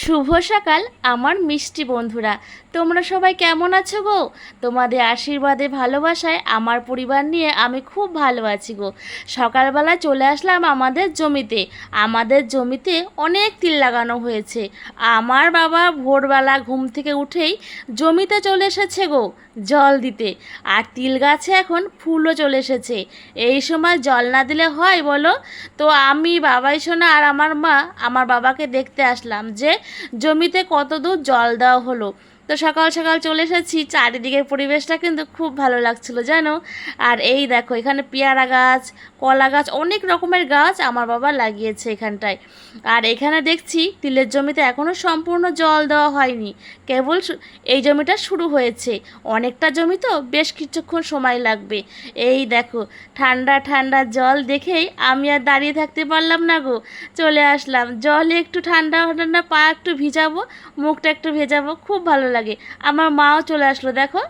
শুভ সকাল, আমার মিষ্টি বন্ধুরা। তোমরা সবাই কেমন আছো গো? তোমাদের আশীর্বাদে, ভালোবাসায় আমার পরিবার নিয়ে আমি খুব ভালো আছি গো। সকালবেলা চলে আসলাম আমাদের জমিতে। আমাদের জমিতে অনেক তিল লাগানো হয়েছে। আমার বাবা ভোরবেলা ঘুম থেকে উঠেই জমিতে চলে এসেছে গো, জল দিতে। আর তিল গাছে এখন ফুলও চলে এসেছে। এই সময় জল না দিলে হয় বলো? তো আমি, বাবাই শোনা আর আমার মা, আমার বাবাকে দেখতে আসলাম যে জমিতে কতদূর জল দেওয়া হলো? তো সকাল সকাল চলে এসেছি। চারিদিকের পরিবেশটা কিন্তু খুব ভালো লাগছিল, জানো? আর এই দেখো, এখানে পেয়ারা গাছ, কলা গাছ, অনেক রকমের গাছ আমার বাবা লাগিয়েছে এখানটায়। আর এখানে দেখছি তিলের জমিতে এখনও সম্পূর্ণ জল দেওয়া হয়নি। কেবল এই জমিটা শুরু হয়েছে। অনেকটা জমি তো বেশ কিছুক্ষণ সময় লাগবে। এই দেখো, ঠান্ডা ঠান্ডা জল দেখেই আমি আর দাঁড়িয়ে থাকতে পারলাম না গো। চলে আসলাম। জলে একটু ঠান্ডা ঠান্ডা পা একটু ভিজাবো, মুখটা একটু ভেজাবো, খুব ভালো লাগে। আমার মাও চলে আসলো দেখো।